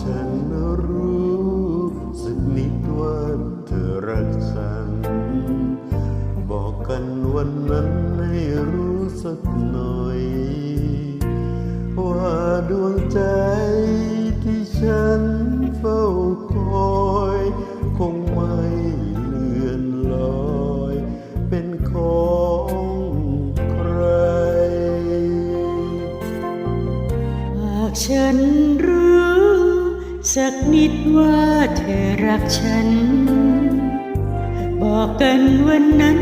ฉันรู้สักนิดว่าเธอรักฉัน บอกกันวันนั้นให้รู้สักหน่อย ว่าดวงใจที่ฉันเฝ้าคอย คงไม่เลือนลอย เป็นของใคร หากฉันร สักนิดว่าเธอรักฉัน บอกกันวันนั้น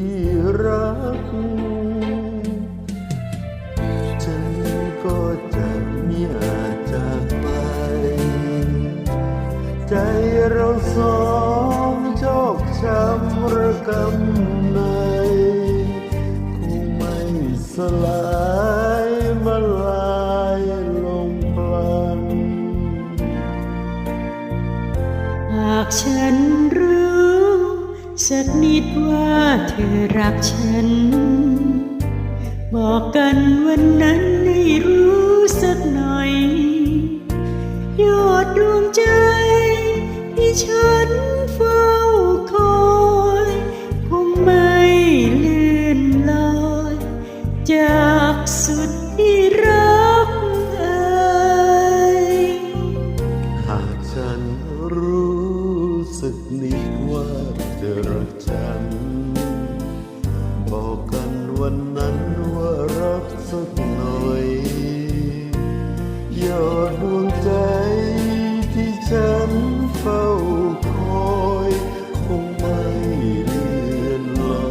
ที่รักฉันก็จะไม่อาจจากไป ใจเราสองชอกช้ำระกำในคงไม่สลายมาลายลงพลัน หากฉันรู้ สักนิดว่าเธอรักฉัน บอกกันวันนั้นให้รู้สักหน่อย ยอดดวงใจที่ฉัน ยอดดวงใจที่ฉันเฝ้าคอยคงไม่เลือนลอ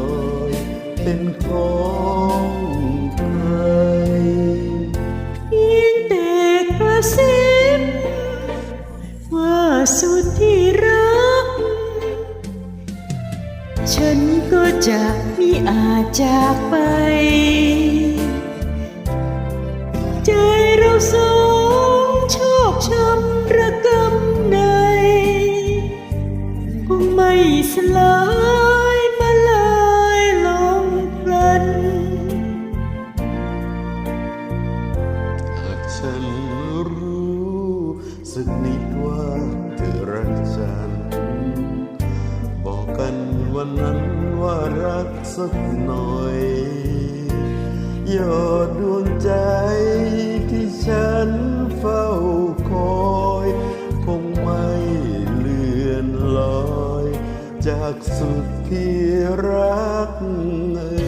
ยเป็นของใครเพียงแต่กระซิบว่าสุดที่รัก ฉันก็จะมิอาจจากไป ใจเราส นรู้สึกนิดว่าเธอรักฉัน บอกกันวันนั้นว่ารักสักหน่อยยอดดวงใจที่ฉันเฝ้าคอย คงไม่เลือนลอย จากสุดที่รักเอ่